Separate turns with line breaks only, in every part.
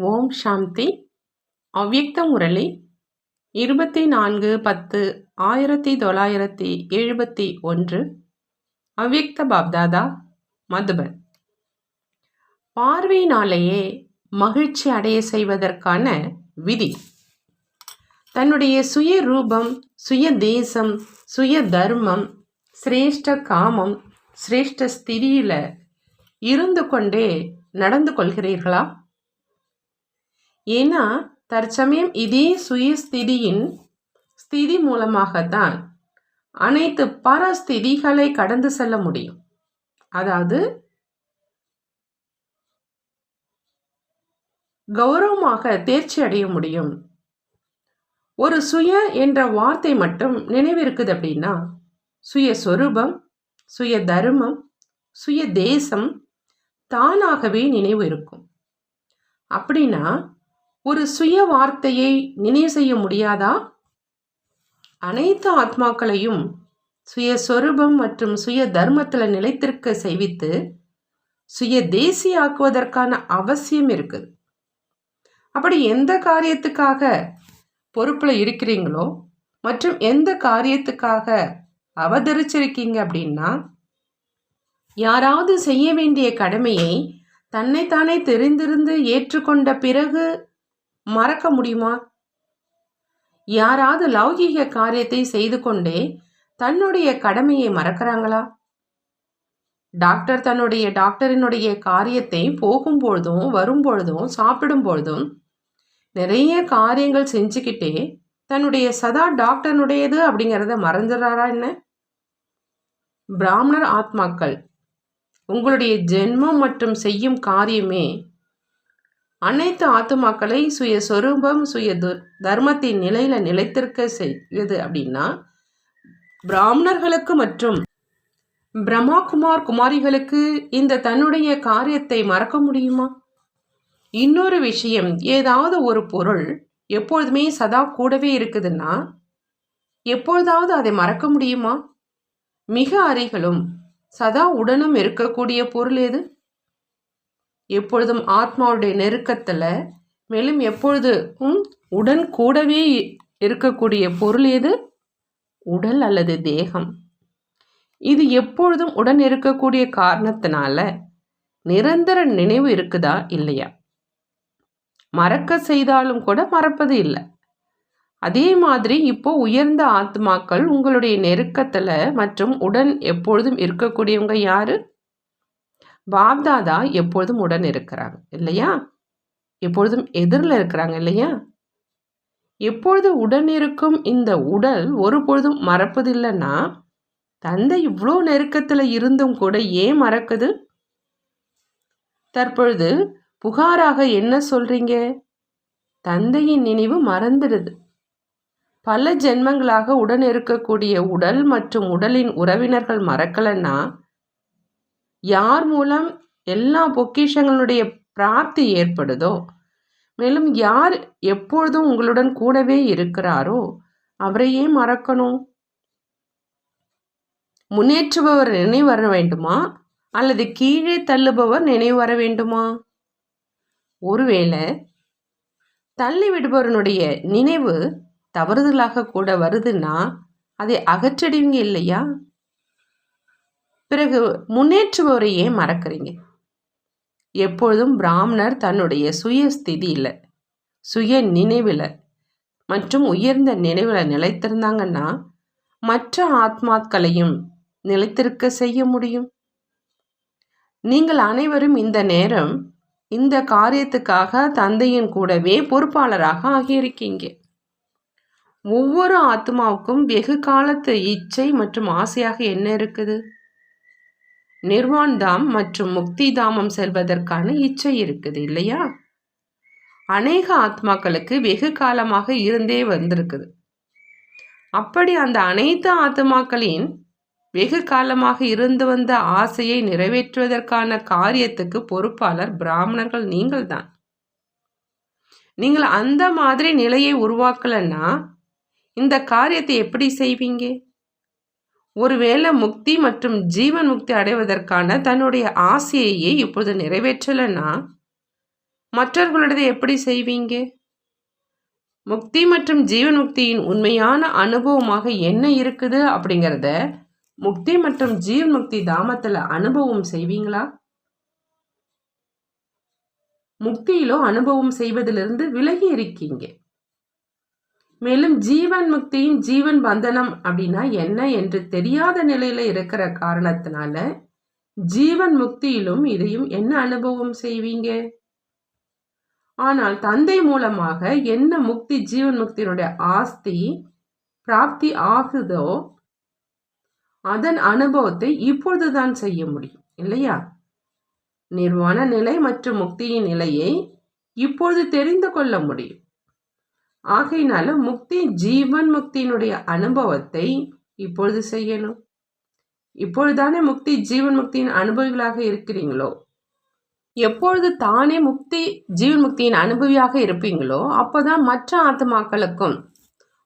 ஓம் சாந்தி. அவ்யக்த முரளி. இருபத்தி நான்கு பத்து ஆயிரத்தி தொள்ளாயிரத்தி எழுபத்தி ஒன்று. அவ்யக்த பாப்தாதா மதுபன். பார்வையினாலேயே மகிழ்ச்சி அடைய செய்வதற்கான விதி. தன்னுடைய சுய ரூபம் சுய தேசம் சுய தர்மம் சிரேஷ்ட காமம் சிரேஷ்ட ஸ்திரியில் இருந்து கொண்டே நடந்து கொள்கிறீர்களா? ஏன்னா தற்சமயம் இதே சுயஸ்திதியின் ஸ்திதி மூலமாகத்தான் அனைத்து பரஸ்திதிகளை கடந்து செல்ல முடியும். அதாவது கௌரவமாக தேர்ச்சி அடைய முடியும். ஒரு சுய என்ற வார்த்தை மட்டும் நினைவிருக்குது அப்படின்னா சுய சொரூபம் சுய தர்மம் சுய தேசம் தானாகவே நினைவு இருக்கும். அப்படின்னா ஒரு சுய வார்த்தையை நினைவு செய்ய முடியாதா? அனைத்து ஆத்மாக்களையும் சுய சொரூபம் மற்றும் சுய தர்மத்தில் நிலைத்திருக்க செய்வித்து சுய தேசிய ஆக்குவதற்கான அவசியம் இருக்குது. அப்படி எந்த காரியத்துக்காக பொறுப்பில் இருக்கிறீங்களோ மற்றும் எந்த காரியத்துக்காக அவதரிச்சிருக்கீங்க அப்படின்னா யாராவது செய்ய வேண்டிய கடமையை தன்னைத்தானே தெரிந்திருந்து ஏற்றுக்கொண்ட பிறகு மறக்க முடியுமா? யாராவது லௌகீக காரியத்தை செய்து கொண்டே தன்னுடைய கடமையை மறக்கிறாங்களா? டாக்டர் தன்னுடைய டாக்டரினுடைய காரியத்தை போகும்பொழுதும் வரும்பொழுதும் சாப்பிடும் பொழுதும் நிறைய காரியங்கள் செஞ்சுக்கிட்டே தன்னுடைய சதா டாக்டர்னுடையது அப்படிங்கிறத மறந்துடுறாரா என்ன? பிராமணர் ஆத்மாக்கள் உங்களுடைய ஜென்மம் மற்றும் செய்யும் காரியமே அனைத்து ஆத்துமாக்களை சுய சொரூபம் சுய தர்மத்தின் நிலையில நிலைத்திருக்க செய்யுது அப்படின்னா பிராமணர்களுக்கு மற்றும் பிரம்மா குமார் குமாரிகளுக்கு இந்த தன்னுடைய காரியத்தை மறக்க முடியுமா? இன்னொரு விஷயம் ஏதாவது ஒரு பொருள் எப்பொழுதுமே சதா கூடவே இருக்குதுன்னா எப்பொழுதாவது அதை மறக்க முடியுமா? மிக அருகிலும் சதா உடனும் இருக்கக்கூடிய பொருள் எது? எப்பொழுதும் ஆத்மாவுடைய நெருக்கத்தில் மேலும் எப்பொழுதும் உடன் கூடவே இருக்கக்கூடிய பொருள் எது? உடல் அல்லது தேகம். இது எப்பொழுதும் உடன் இருக்கக்கூடிய காரணத்தினால நிரந்தர நினைவு இருக்குதா? இல்லையா? மறக்க செய்தாலும் கூட மறப்பது இல்லை. அதே மாதிரி இப்போ உயர்ந்த ஆத்மாக்கள் உங்களுடைய நெருக்கத்தில் மற்றும் உடன் எப்பொழுதும் இருக்கக்கூடியவங்க யாரு? பாப்தாதா எப்பொழுதும் உடன் இருக்கிறாங்க இல்லையா? எப்பொழுதும் எதிரில் இருக்கிறாங்க இல்லையா? எப்பொழுது உடன் இருக்கும் இந்த உடல் ஒரு பொழுதும் மறப்பதில்லைன்னா தந்தை இவ்வளோ நெருக்கத்தில் இருந்தும் கூட ஏன் மறக்குது? தற்பொழுது புகாராக என்ன சொல்றீங்க? தந்தையின் நினைவு மறந்துடுது. பல ஜென்மங்களாக உடன் இருக்கக்கூடிய உடல் மற்றும் உடலின் உறவினர்கள் மறக்கலைன்னா யார் மூலம் எல்லா பொக்கிஷங்களுடைய பிராப்தி ஏற்படுதோ மேலும் யார் எப்பொழுதும் உங்களுடன் கூடவே இருக்கிறாரோ அவரையே மறக்கணும். முன்னேற்றுபவர் நினைவு வர வேண்டுமா? அல்லது கீழே தள்ளுபவர் நினைவு வர வேண்டுமா? ஒருவேளை தள்ளிவிடுபவனுடைய நினைவு தவறுதலாக கூட வருதுன்னா அதை அகற்றடிவீங்க இல்லையா? பிறகு முன்னேற்றுபவரையே மறக்கிறீங்க. எப்பொழுதும் பிராமணர் தன்னுடைய சுய ஸ்திதியில் சுய நினைவில் மற்றும் உயர்ந்த நினைவில் நிலைத்திருந்தாங்கன்னா மற்ற ஆத்மாக்களையும் நிலைத்திருக்க செய்ய முடியும். நீங்கள் அனைவரும் இந்த நேரம் இந்த காரியத்துக்காக தந்தையின் கூடவே பொறுப்பாளராக ஆகியிருக்கீங்க. ஒவ்வொரு ஆத்மாவுக்கும் வெகு காலத்து இச்சை மற்றும் ஆசையாக என்ன இருக்குது? நிர்வான் தாம் மற்றும் முக்தி தாமம் செல்வதற்கான இச்சை இருக்குது இல்லையா? அநேக ஆத்மாக்களுக்கு வெகு காலமாக இருந்தே வந்திருக்குது. அப்படி அந்த அனைத்து ஆத்மாக்களின் வெகு காலமாக இருந்து வந்த ஆசையை நிறைவேற்றுவதற்கான காரியத்துக்கு பொறுப்பாளர் பிராமணர்கள் நீங்கள் தான். நீங்கள் அந்த மாதிரி நிலையை உருவாக்கலன்னா இந்த காரியத்தை எப்படி செய்வீங்க? ஒருவேளை முக்தி மற்றும் ஜீவன் முக்தி அடைவதற்கான தன்னுடைய ஆசையையே இப்பொழுது நிறைவேற்றலைன்னா மற்றவர்களுடைய எப்படி செய்வீங்க? முக்தி மற்றும் ஜீவன் முக்தியின் உண்மையான அனுபவமாக என்ன இருக்குது அப்படிங்கிறத முக்தி மற்றும் ஜீவன் முக்தி தாமத்தில் அனுபவம் செய்வீங்களா? முக்தியிலோ அனுபவம் செய்வதிலிருந்து விலகி இருக்கீங்க. மேலும் ஜீவன் முக்தியின் ஜீவன் பந்தனம் அப்படின்னா என்ன என்று தெரியாத நிலையில இருக்கிற காரணத்தினால ஜீவன் முக்தியிலும் இதையும் என்ன அனுபவம் செய்வீங்க? ஆனால் தந்தை மூலமாக என்ன முக்தி ஜீவன் முக்தியினுடைய ஆஸ்தி பிராப்தி ஆகுதோ அதன் அனுபவத்தை இப்பொழுதுதான் செய்ய முடியும் இல்லையா? நிர்வாண நிலை மற்றும் முக்தியின் நிலையை இப்பொழுது தெரிந்து கொள்ள முடியும். ஆகையினால முக்தி ஜீவன் முக்தியினுடைய அனுபவத்தை இப்பொழுது செய்யணும். இப்பொழுதுதானே முக்தி ஜீவன் முக்தியின் அனுபவிகளாக இருக்கிறீங்களோ? எப்பொழுது தானே முக்தி ஜீவன் முக்தியின் அனுபவியாக இருப்பீங்களோ அப்போதான் மற்ற ஆத்மாக்களுக்கும்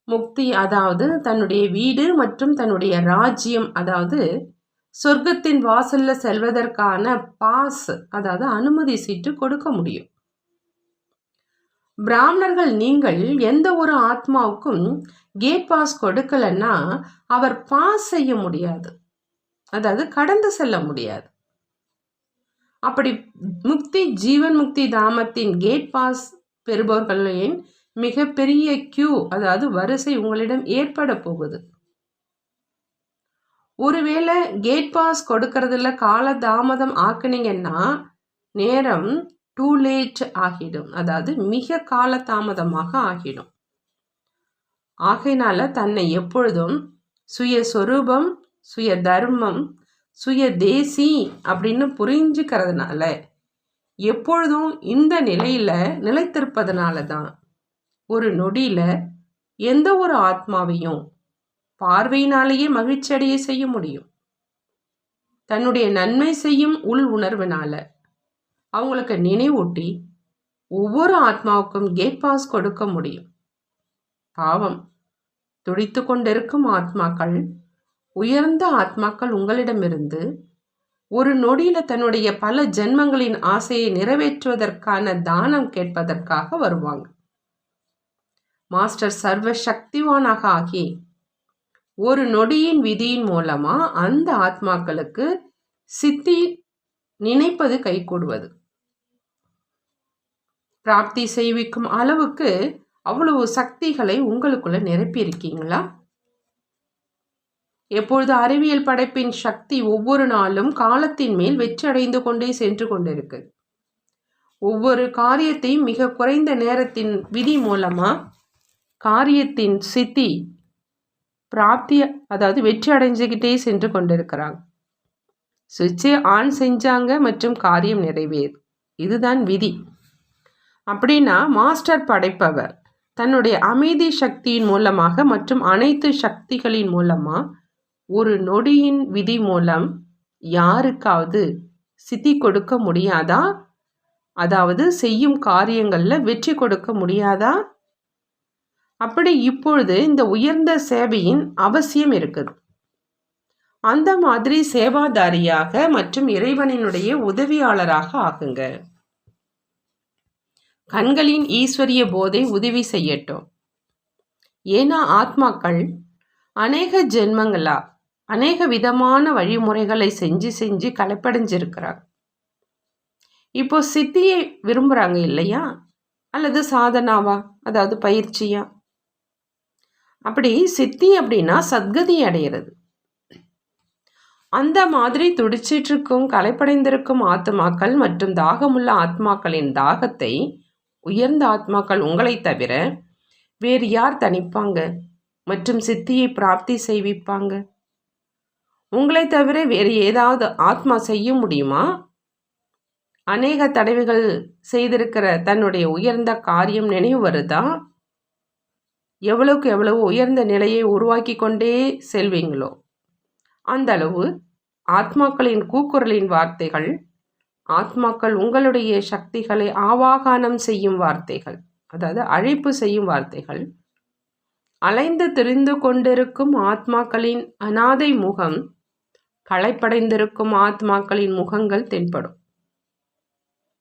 முக்தி அதாவது தன்னுடைய வீடு மற்றும் தன்னுடைய ராஜ்யம் அதாவது சொர்க்கத்தின் வாசல்ல செல்வதற்கான பாஸ் அதாவது அனுமதி சீட்டு கொடுக்க முடியும். பிராமணர்கள் நீங்கள் எந்த ஒரு ஆத்மாவுக்கும் கேட் பாஸ் கொடுக்கலன்னா அவர் பாஸ் செய்ய முடியாது. அதாவது கடந்து செல்ல முடியாது. அப்படி முக்தி ஜீவன் முக்தி தாமத்தின் கேட் பாஸ் பெறுபவர்களின் மிகப்பெரிய கியூ அதாவது வரிசை உங்களிடம் ஏற்பட போகுது. ஒருவேளை கேட் பாஸ் கொடுக்கறதுல கால தாமதம் ஆக்குனீங்கன்னா நேரம் டூ லேட் ஆகிடும். அதாவது மிக காலதாமதமாக ஆகிடும். ஆகையினால தன்னை எப்பொழுதும் சுய சொரூபம் சுய தர்மம் சுய தேசி அப்படின்னு புரிஞ்சுக்கிறதுனால எப்பொழுதும் இந்த நிலையில நிலைத்திருப்பதனால தான் ஒரு நொடியில எந்த ஒரு ஆத்மாவையும் பார்வையினாலேயே மகிழ்ச்சி அடைய செய்ய முடியும். தன்னுடைய நன்மை செய்யும் உள் உணர்வினால. அவங்களுக்கு நினைவூட்டி ஒவ்வொரு ஆத்மாவுக்கும் கேட் பாஸ் கொடுக்க முடியும். பாவம். துடித்து கொண்டிருக்கும் ஆத்மாக்கள் உயர்ந்த ஆத்மாக்கள் உங்களிடமிருந்து ஒரு நொடியில் தன்னுடைய பல ஜென்மங்களின் ஆசையை நிறைவேற்றுவதற்கான தானம் கேட்பதற்காக வருவாங்க. மாஸ்டர் சர்வ சக்திவானாக ஆகி ஒரு நொடியின் விதியின் மூலமா அந்த ஆத்மாக்களுக்கு சித்தி நினைப்பது கைகூடுவது. பிராப்தி செய்விக்கும் அளவுக்கு அவ்வளவு சக்திகளை உங்களுக்குள்ள நிரப்பியிருக்கீங்களா? எப்பொழுது அறிவியல் படைப்பின் சக்தி ஒவ்வொரு நாளும் காலத்தின் மேல் வெற்றடைந்து கொண்டே சென்று கொண்டிருக்கு. ஒவ்வொரு காரியத்தையும் மிக குறைந்த நேரத்தின் விதி மூலமா காரியத்தின் சித்தி பிராப்தி அதாவது வெற்றி அடைஞ்சுக்கிட்டே சென்று கொண்டிருக்கிறாங்க. சுவிட்சை ஆன் செஞ்சாங்க மற்றும் காரியம் நிறைவேறு. இதுதான் விதி. அப்படின்னா மாஸ்டர் படைப்பவர். தன்னுடைய அமைதி சக்தியின் மூலமாக மற்றும் அனைத்து சக்திகளின் மூலமாக ஒரு நொடியின் விதி மூலம் யாருக்காவது சித்தி கொடுக்க முடியாதா? அதாவது செய்யும் காரியங்களில் வெற்றி கொடுக்க முடியாதா? அப்படி இப்பொழுது இந்த உயர்ந்த சேவையின் அவசியம் இருக்குது. அந்த மாதிரி சேவாதாரியாக மற்றும் இறைவனினுடைய உதவியாளராக ஆகுங்க. கண்களின் ஈஸ்வரிய போதை உதவி செய்யட்டும். ஏன்னா ஆத்மாக்கள் அநேக ஜென்மங்களா அநேக விதமான வழிமுறைகளை செஞ்சு செஞ்சு கலைப்படைஞ்சிருக்கிறாங்க இப்போ சித்தியை விரும்புகிறாங்க இல்லையா? அல்லது சாதனாவா? அதாவது பயிற்சியா? அப்படி சித்தி அப்படின்னா சத்கதி அடையிறது. அந்த மாதிரி துடிச்சிட்டு இருக்கும் கலைப்படைந்திருக்கும் ஆத்மாக்கள் மற்றும் தாகமுள்ள ஆத்மாக்களின் தாகத்தை உயர்ந்த ஆத்மாக்கள் உங்களை தவிர வேறு யார் தணிப்பாங்க? மற்றும் சித்தியை பிராப்தி செய்விப்பாங்க? உங்களை தவிர வேறு ஏதாவது ஆத்மா செய்ய முடியுமா? அநேக தடவைகள் செய்திருக்கிற தன்னுடைய உயர்ந்த காரியம் நினைவு வருதா? எவ்வளவுக்கு எவ்வளவு உயர்ந்த நிலையை உருவாக்கி கொண்டே செல்வீங்களோ? அந்த அளவு ஆத்மாக்களின் கூக்குரலின் வார்த்தைகள் ஆத்மாக்கள் உங்களுடைய சக்திகளை ஆவாகானம் செய்யும் வார்த்தைகள். அதாவது அழைப்பு செய்யும் வார்த்தைகள். அலைந்து திரிந்து கொண்டிருக்கும் ஆத்மாக்களின் அனாதை முகம் களைப்படைந்திருக்கும் ஆத்மாக்களின் முகங்கள் தென்படும்.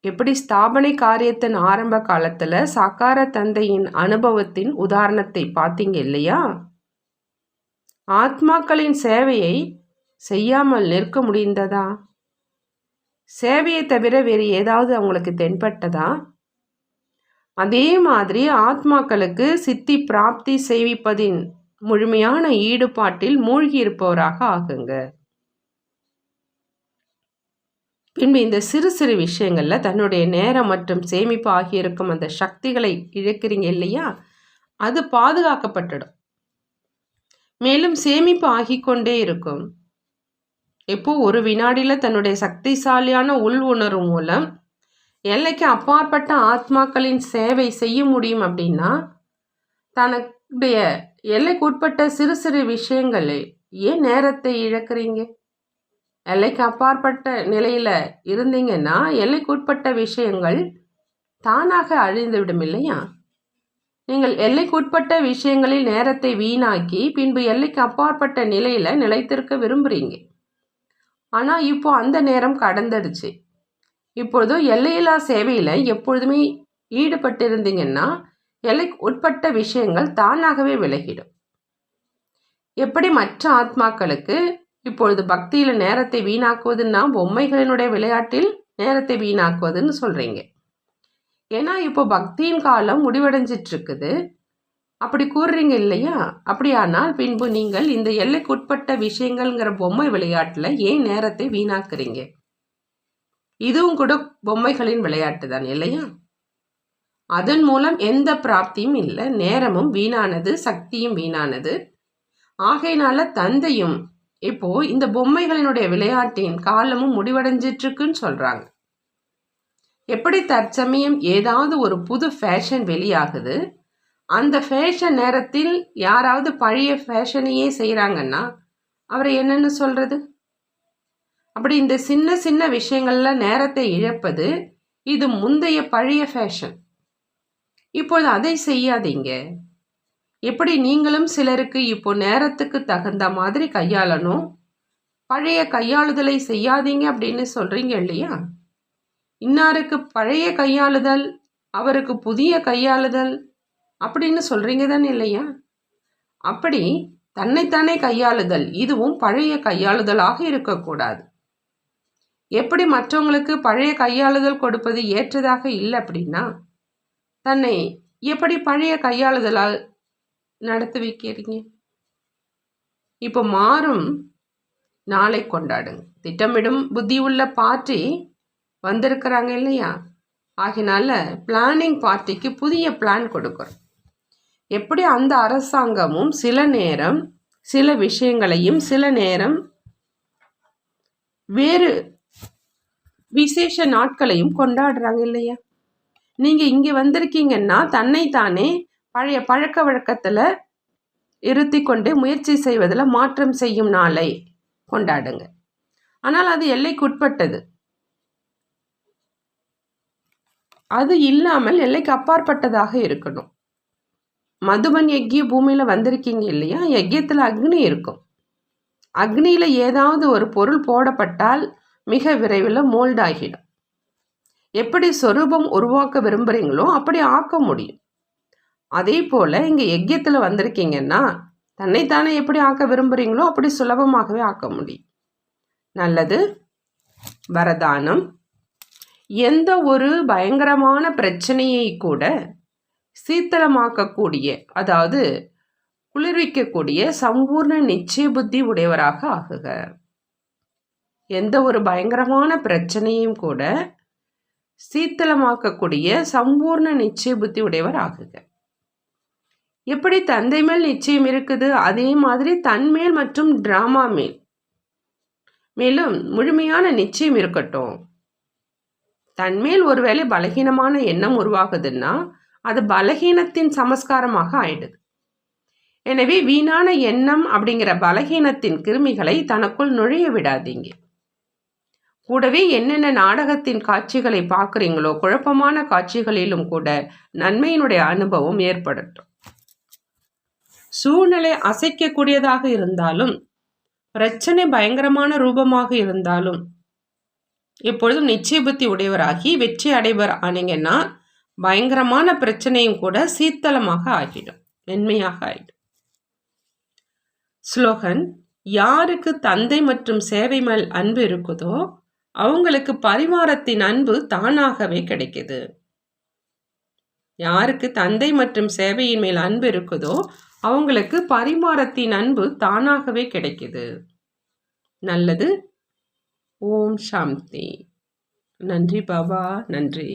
எப்படி ஸ்தாபனை காரியத்தின் ஆரம்ப காலத்தில் சக்கார தந்தையின் அனுபவத்தின் உதாரணத்தை பார்த்தீங்க இல்லையா? ஆத்மாக்களின் சேவையை செய்யாமல் நிற்க முடிந்ததா? சேவையை தவிர வேறு ஏதாவது அவங்களுக்கு தென்பட்டதா? அதே மாதிரி ஆத்மாக்களுக்கு சித்தி பிராப்தி சேவிப்பதின் முழுமையான ஈடுபாட்டில் மூழ்கி இருப்பவராக ஆகுங்க. பின்பு இந்த சிறு சிறு விஷயங்களில் தன்னுடைய நேரம் மற்றும் சேமிப்பு ஆகியிருக்கும் அந்த சக்திகளை இழக்கிறீங்க இல்லையா? அது பாதுகாக்கப்பட்டுடும். மேலும் சேமிப்பு ஆகிக்கொண்டே இருக்கும். இப்போ ஒரு வினாடியில் தன்னுடைய சக்திசாலியான உள் உணர்வு மூலம் எல்லைக்கு அப்பாற்பட்ட ஆத்மாக்களின் சேவை செய்ய முடியும் அப்படின்னா தனக்குடைய எல்லைக்கு உட்பட்ட சிறு சிறு விஷயங்களில் ஏன் நேரத்தை இழக்கிறீங்க? எல்லைக்கு அப்பாற்பட்ட நிலையில் இருந்தீங்கன்னா எல்லைக்குட்பட்ட விஷயங்கள் தானாக அழிந்துவிடும் இல்லையா? நீங்கள் எல்லைக்குட்பட்ட விஷயங்களில் நேரத்தை வீணாக்கி பின்பு எல்லைக்கு அப்பாற்பட்ட நிலையில் நிலைத்திருக்க விரும்புகிறீங்க ஆனால் இப்போ அந்த நேரம் கடந்துடுச்சு. இப்பொழுது எல்லையில்லா சேவையில் எப்பொழுதுமே ஈடுபட்டிருந்தீங்கன்னா எல்லைக்கு உட்பட்ட விஷயங்கள் தானாகவே விலகிடும். எப்படி மற்ற ஆத்மாக்களுக்கு இப்பொழுது பக்தியில் நேரத்தை வீணாக்குவதுன்னா பொம்மைகளினுடைய விளையாட்டில் நேரத்தை வீணாக்குவதுன்னு சொல்கிறீங்க ஏன்னா இப்போ பக்தியின் காலம் முடிவடைஞ்சிட்டு இருக்குது. அப்படி கூறுறீங்க இல்லையா? அப்படியானால் பின்பு நீங்கள் இந்த எல்லைக்குட்பட்ட விஷயங்கள்ங்கிற பொம்மை விளையாட்டில் ஏன் நேரத்தை வீணாக்குறீங்க? இதுவும் கூட பொம்மைகளின் விளையாட்டு தான் இல்லையா? அதன் மூலம் எந்த பிராப்தியும் இல்லை நேரமும் வீணானது சக்தியும் வீணானது. ஆகையினால தந்தையும் இப்போ இந்த பொம்மைகளினுடைய விளையாட்டின் காலமும் முடிவடைஞ்சிட்ருக்குன்னு சொல்கிறாங்க எப்படி தற்சமயம் ஏதாவது ஒரு புது ஃபேஷன் வெளியாகுது? அந்த ஃபேஷன் நேரத்தில் யாராவது பழைய ஃபேஷனையே செய்கிறாங்கன்னா அவரை என்னென்னு சொல்கிறது அப்படி இந்த சின்ன சின்ன விஷயங்களில் நேரத்தை இழப்பது இது முந்தைய பழைய ஃபேஷன் இப்பொழுது அதை செய்யாதீங்க. எப்படி நீங்களும் சிலருக்கு இப்போ நேரத்துக்கு தகுந்த மாதிரி கையாளணும்? பழைய கையாளுதலை செய்யாதீங்க அப்படின்னு சொல்கிறீங்க இல்லையா? இன்னாருக்கு பழைய கையாளுதல் அவருக்கு புதிய கையாளுதல் அப்படின்னு சொல்கிறீங்க தானே இல்லையா? அப்படி தன்னைத்தானே கையாளுதல் இதுவும் பழைய கையாளுதலாக இருக்கக்கூடாது. எப்படி மற்றவங்களுக்கு பழைய கையாளுதல் கொடுப்பது ஏற்றதாக இல்லை அப்படின்னா தன்னை எப்படி பழைய கையாளுதலால் நடத்தி வைக்கிறீங்க இப்போ மாறும் நாளை கொண்டாடுங்க. திட்டமிடும் புத்தி உள்ள பார்ட்டி வந்திருக்கிறாங்க இல்லையா? ஆகினால பிளானிங் பார்ட்டிக்கு புதிய பிளான் கொடுக்குறோம். எப்படி அந்த அரசாங்கமும் சில நேரம் சில விஷயங்களையும் சில நேரம் வேறு விசேஷ நாட்களையும் கொண்டாடுறாங்க இல்லையா? நீங்கள் இங்கே வந்திருக்கீங்கன்னா தன்னைத்தானே பழைய பழக்க வழக்கத்துல இருத்தி கொண்டு முயற்சி செய்வதில் மாற்றம் செய்யும் நாளை கொண்டாடுங்க. ஆனால் அது எல்லைக்குட்பட்டது. அது இல்லாமல் எல்லைக்கு அப்பாற்பட்டதாக இருக்கணும். மதுபன் யக்கிய பூமியில் வந்திருக்கீங்க இல்லையா? யக்கியத்தில் அக்னி இருக்கும். அக்னியில் ஏதாவது ஒரு பொருள் போடப்பட்டால் மிக விரைவில் மோல்ட் ஆகிடும் எப்படி சொரூபம் உருவாக்க விரும்புகிறீங்களோ அப்படி ஆக்க முடியும். அதே போல் இங்கே யஜ்யத்தில் வந்திருக்கீங்கன்னா தன்னைத்தானே எப்படி ஆக்க விரும்புகிறீங்களோ அப்படி சுலபமாகவே ஆக்க முடியும். நல்லது. வரதானம். எந்த ஒரு பயங்கரமான பிரச்சனையை கூட சீத்தளமாக்கக்கூடிய அதாவது குளிர்விக்கக்கூடிய சம்பூர்ண நிச்சய புத்தி உடையவராக ஆகுக எந்த ஒரு பயங்கரமான பிரச்சனையும் கூட சீத்தளமாக்கக்கூடிய சம்பூர்ண நிச்சய புத்தி உடையவர் ஆகுக எப்படி தந்தை மேல் நிச்சயம் இருக்குது? அதே மாதிரி தன்மேல் மற்றும் டிராமா மேல். மேலும் முழுமையான நிச்சயம் இருக்கட்டும். தன்மேல் ஒருவேளை பலகீனமான எண்ணம் உருவாகுதுன்னா அது பலகீனத்தின் சமஸ்காரமாக ஆயிடுது. எனவே வீணான எண்ணம் அப்படிங்கிற பலகீனத்தின் கிருமிகளை தனக்குள் நுழைய விடாதீங்க. கூடவே என்னென்ன நாடகத்தின் காட்சிகளை பார்க்குறீங்களோ குழப்பமான காட்சிகளிலும் கூட நன்மையினுடைய அனுபவம் ஏற்படட்டும். சூழ்நிலை அசைக்கக்கூடியதாக இருந்தாலும் பிரச்சனை பயங்கரமான ரூபமாக இருந்தாலும் எப்பொழுதும் நிச்சய புத்தி உடையவராகி வெற்றி அடைவர் ஆனீங்கன்னா பயங்கரமான பிரச்சனையும் கூட சீத்தளமாக ஆகிடும். மென்மையாக ஆகிடும் ஸ்லோகன் யாருக்கு தந்தை மற்றும் சேவை மேல் அன்பு இருக்குதோ அவங்களுக்கு பரிவாரத்தின் அன்பு தானாகவே கிடைக்குது. யாருக்கு தந்தை மற்றும் சேவையின் மேல் அன்பு இருக்குதோ அவங்களுக்கு பரிமாறத்தின் அன்பு தானாகவே கிடைக்குது. நல்லது. ஓம் சாந்தி. நன்றி பாபா. நன்றி.